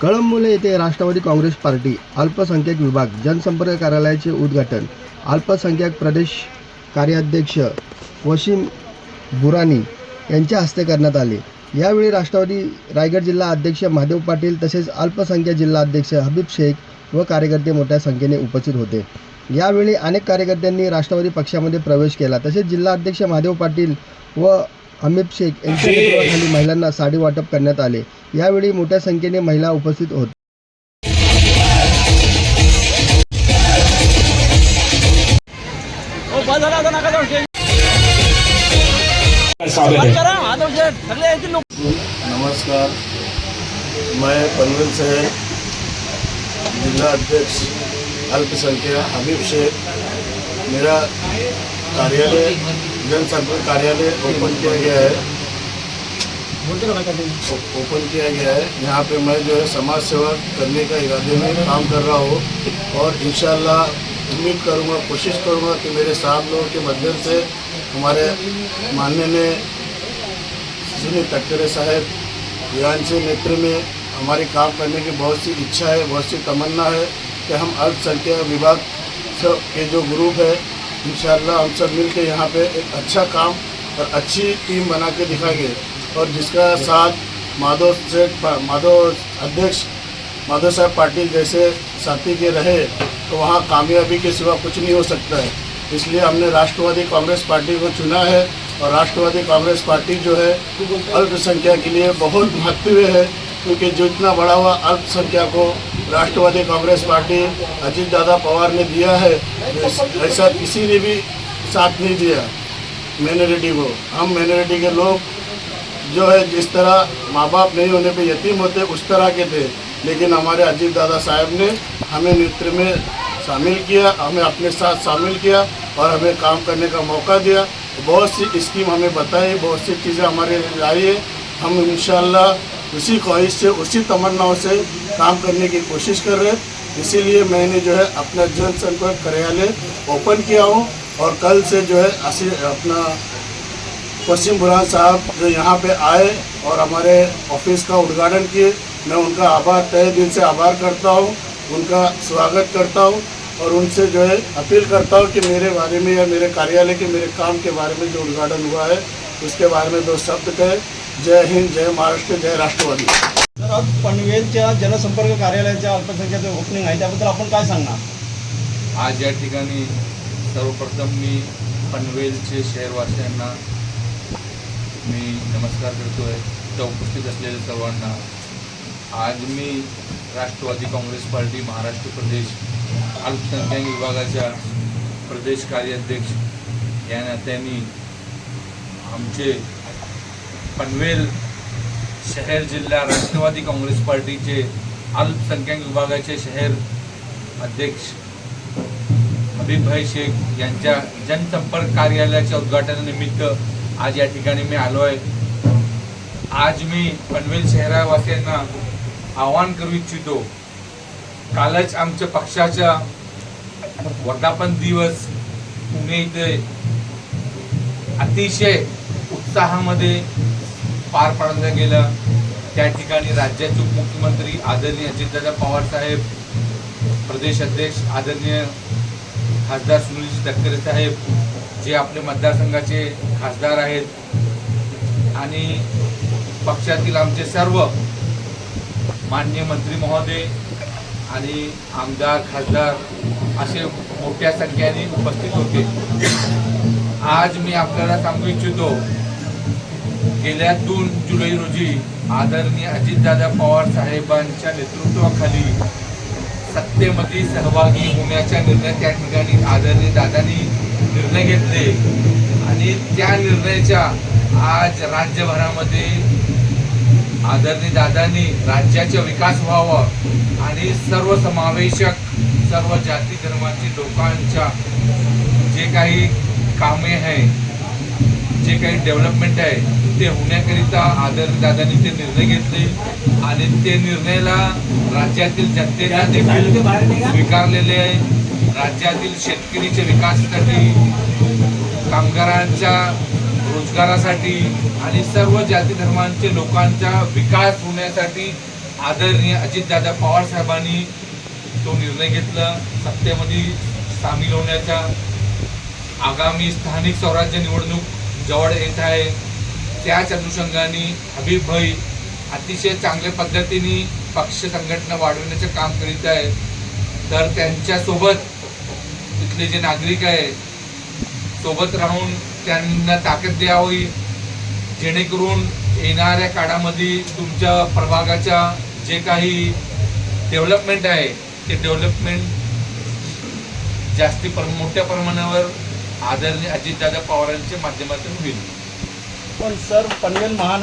कळंबोले येथे Rashtrawadi Congress party अल्पसंख्याक विभाग जनसंपर्क कार्यालयाचे उद्घाटन. अल्पसंख्याक प्रदेश कार्याध्यक्ष वसीम बुरानी यांच्या हस्ते करण्यात आले. यावेळी राष्ट्रवादी रायगड जिल्हा अध्यक्ष महादेव पाटील तसेच अल्पसंख्याक जिल्हा अध्यक्ष हबीब शेख व कार्यकर्ते मोठ्या संख्येने उपस्थित होते. यावेळी अनेक कार्यकर्त्यांनी राष्ट्रवादी पक्षामध्ये प्रवेश केला. तसेच जिल्हा अध्यक्ष महादेव पाटील व हमीद शेख यांच्या नेतृत्वाखाली महिलांना साडी वाटप करण्यात आले. यावेळी मोठ्या संख्येने महिला उपस्थित होत नमस्कार. मैं पनवेल से जिला अध्यक्ष अल्पसंख्यक हबीब शेख. मेरा कार्यालय जनसंपर्क कार्यालय ओपन किया गया है। ओपन किया गया है। यहाँ पे मैं जो है समाज सेवा करने का इरादे में काम कर रहा हूँ और इंशाल्लाह उम्मीद करूँगा कोशिश करूँगा कि मेरे साथ लोगों के माध्यम से हमारे माननीय सुनील तटकरे साहब यांचे नेत्र में हमारी काम करने की बहुत सी इच्छा है बहुत सी तमन्ना है कि हम अल्पसंख्यक विभाग सब के जो ग्रुप है इंशाल्लाह हम सब मिल के यहाँ पर एक अच्छा काम और अच्छी टीम बना के दिखाएँगे। और जिसका साथ माधव सेठ माधव अध्यक्ष, माधव साहब पाटिल जैसे साथी के रहे तो वहाँ कामयाबी के सिवा कुछ नहीं हो सकता है। इसलिए हमने राष्ट्रवादी कांग्रेस पार्टी को चुना है और राष्ट्रवादी कांग्रेस पार्टी जो है अल्पसंख्यक के लिए बहुत महत्व है। क्योंकि जो इतना बड़ा हुआ अल्पसंख्यक को राष्ट्रवादी कांग्रेस पार्टी अजीत दादा पवार ने दिया है, ऐसा किसी ने भी साथ नहीं दिया माइनॉरिटी को। हम माइनॉरिटी के लोग जो है, जिस तरह माँ बाप नहीं होने पे यतीम होते, उस तरह के थे। लेकिन हमारे अजीत दादा साहब ने हमें नृत्य में शामिल किया, हमें अपने साथ शामिल किया और हमें काम करने का मौका दिया। बहुत सी स्कीम हमें बताई, बहुत सी चीज़ें हमारे लाई है। हम इंशाल्लाह उसी ख्वाहिश से, उसी तमन्नाओं से काम करने की कोशिश कर रहे हैं। इसीलिए मैंने जो है अपना जनसंपर्क कार्यालय ओपन किया हूँ और कल से जो है अपना पश्चिम बुरहान साहब जो यहाँ पे आए और हमारे ऑफ़िस का उद्घाटन किए। मैं उनका आभार तय दिल से आभार करता हूँ, उनका स्वागत करता हूँ और उनसे जो है अपील करता हूँ कि मेरे बारे में या मेरे कार्यालय के, मेरे काम के बारे में जो उद्घाटन हुआ है, उसके बारे में दो शब्द कहे। जय हिंद जय महाराष्ट्र जय राष्ट्रवादी. तर आज पनवेलच्या जनसंपर्क कार्यालयाच्या अल्पसंख्याचं ओपनिंग आहे. त्याबद्दल आपण काय सांगणार? आज या ठिकाणी सर्वप्रथम मी पनवेलचे शहरवासियांना मी नमस्कार करतो आहे त्या उपस्थित असलेल्या सर्वांना. आज मी राष्ट्रवादी काँग्रेस पार्टी महाराष्ट्र प्रदेश अल्पसंख्याक विभागाच्या प्रदेश कार्याध्यक्ष या नात्याने आमचे पनवेल शहर जिल्हा राष्ट्रवादी काँग्रेस पार्टीचे अल्पसंख्याक विभागाचे शहर अध्यक्ष हबीबभाई शेख यांच्या जनसंपर्क कार्यालयाच्या उद्घाटनानिमित्त आज या ठिकाणी मी आलो आहे. आज मी पनवेल शहरावासियांना आवाहन करू इच्छितो कालच आमच्या पक्षाच्या वर्धापन दिवस पुणे इथे अतिशय उत्साहामध्ये पार पाडलं गेलं त्या ठिकाणी राज्याचे उपमुख्यमंत्री आदरणीय अजितदादा पवार साहेब प्रदेश अध्यक्ष आदरणीय खासदार सुनीलजी तटकरे साहेब जे आपले मतदारसंघाचे खासदार आहेत आणि पक्षातील आमचे सर्व मान्य मंत्री महोदय आणि आमदार खासदार असे मोठ्या संख्येने उपस्थित होते. आज मी आपल्याला सांगू इच्छितो गेल्या दोन जुलै रोजी आदरणीय अजितदादा पवार साहेबांच्या नेतृत्वाखाली सत्तेमध्ये सहभागी होण्याचा निर्णय त्या ठिकाणी आदरणीय दादांनी निर्णय घेतले. आणि त्या निर्णयाच्या आज राज्यभरामध्ये आदरणीय दादांनी राज्याचा विकास व्हावा आणि सर्वसमावेशक सर्व जाती धर्माची लोकांच्या जे काही कामे आहे जे काही डेव्हलपमेंट आहे ते होण्याकरिता आदरणीय दादांनी ते निर्णय घेतले आणि ते निर्णयाला राज्यातील जनतेला देखील स्वीकारलेले आहे. राज्यातील शेतकरीच्या विकासासाठी कामगारांच्या रोजगारासाठी आणि सर्व जाती धर्मांचे लोकांचा विकास होण्यासाठी आदरणीय अजितदादा पवार साहेबांनी तो निर्णय घेतला. सत्तेमध्ये सामील होण्याचा आगामी स्थानिक स्वराज्य निवडणूक जवळ येत आहे. त्याच अनुषंगाने हबीब भाई अतिशय चांगल्या पद्धतीने पक्ष संघटना वाढवण्याचे काम करीत आहे तर त्यांच्यासोबत तिथले जे नागरिक आहे सोबत राहून त्यांना ताकद द्यावी जेणेकरून येणाऱ्या काळामध्ये तुमच्या प्रभागाच्या जे काही डेव्हलपमेंट आहे ते डेव्हलपमेंट जास्ती प्र मोठ्या प्रमाणावर आदरणीय अजितदादा पवारांच्या माध्यमातून होईल. पण सर पनवेल महान